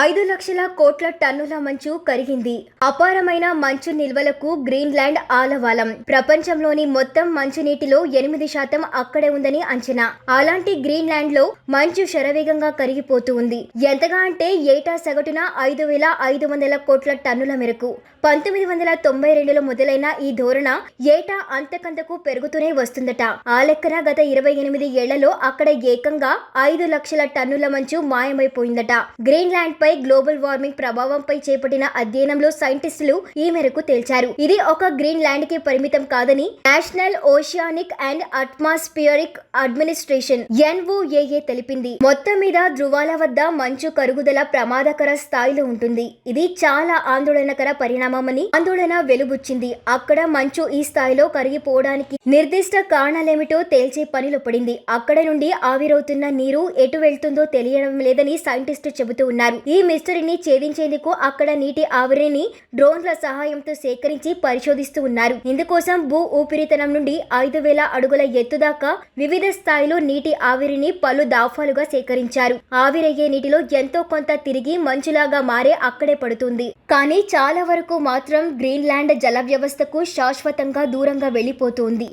ఐదు లక్షల కోట్ల టన్నుల మంచు కరిగింది. అపారమైన మంచు నిల్వలకు గ్రీన్లాండ్ ఆలవాలం. ప్రపంచంలోని మొత్తం మంచు నీటిలో ఎనిమిది శాతం అక్కడే ఉందని అంచనా. అలాంటి గ్రీన్లాండ్లో మంచు శరవేగంగా కరిగిపోతూ ఉంది. ఎంతగా అంటే ఏటా సగటున ఐదు వేల ఐదు వందల కోట్ల టన్నుల మేరకు. పంతొమ్మిది వందల తొంభై రెండులో మొదలైన ఈ ధోరణ ఏటా అంతకంతకు పెరుగుతూనే వస్తుందట. ఆ లెక్కన గత ఇరవై ఎనిమిది ఏళ్ళలో అక్కడ ఏకంగా ఐదు లక్షల టన్నుల మంచు మాయమైపోయిందట. గ్రీన్లాండ్ పై గ్లోబల్ వార్మింగ్ ప్రభావంపై చేపట్టిన అధ్యయనంలో సైంటిస్టులు ఈ మేరకు తేల్చారు. ఇది ఒక గ్రీన్ ల్యాండ్కి పరిమితం కాదని National Oceanic and Atmospheric Administration NOAA తెలిపింది. మొత్తం మీద ధృవాల వద్ద మంచు కరుగుదల ప్రమాదకర స్థాయిలో ఉంటుంది. ఇది చాలా ఆందోళనకర పరిణామమని ఆందోళన వెలుబుచ్చింది. అక్కడ మంచు ఈ స్థాయిలో కరిగిపోవడానికి నిర్దిష్ట కారణాలేమిటో తేల్చే పనిలో పడింది. అక్కడ నుండి ఆవిరవుతున్న నీరు ఎటు వెళ్తుందో తెలియడం లేదని సైంటిస్టు చెబుతూ ఉన్నారు. ఈ మిస్టరీని ఛేదించేందుకు అక్కడ నీటి ఆవిరిని డ్రోన్ల సహాయంతో సేకరించి పరిశోధిస్తూ ఉన్నారు. ఇందుకోసం భూ ఊపిరితనం నుండి ఐదు వేల అడుగుల ఎత్తు దాకా వివిధ స్థాయిలో నీటి ఆవిరిని పలు దాఫాలుగా సేకరించారు. ఆవిరయ్యే నీటిలో ఎంతో కొంత తిరిగి మంచులాగా మారే అక్కడే పడుతుంది. కానీ చాలా వరకు మాత్రం గ్రీన్లాండ్ జల వ్యవస్థకు శాశ్వతంగా దూరంగా వెళ్ళిపోతుంది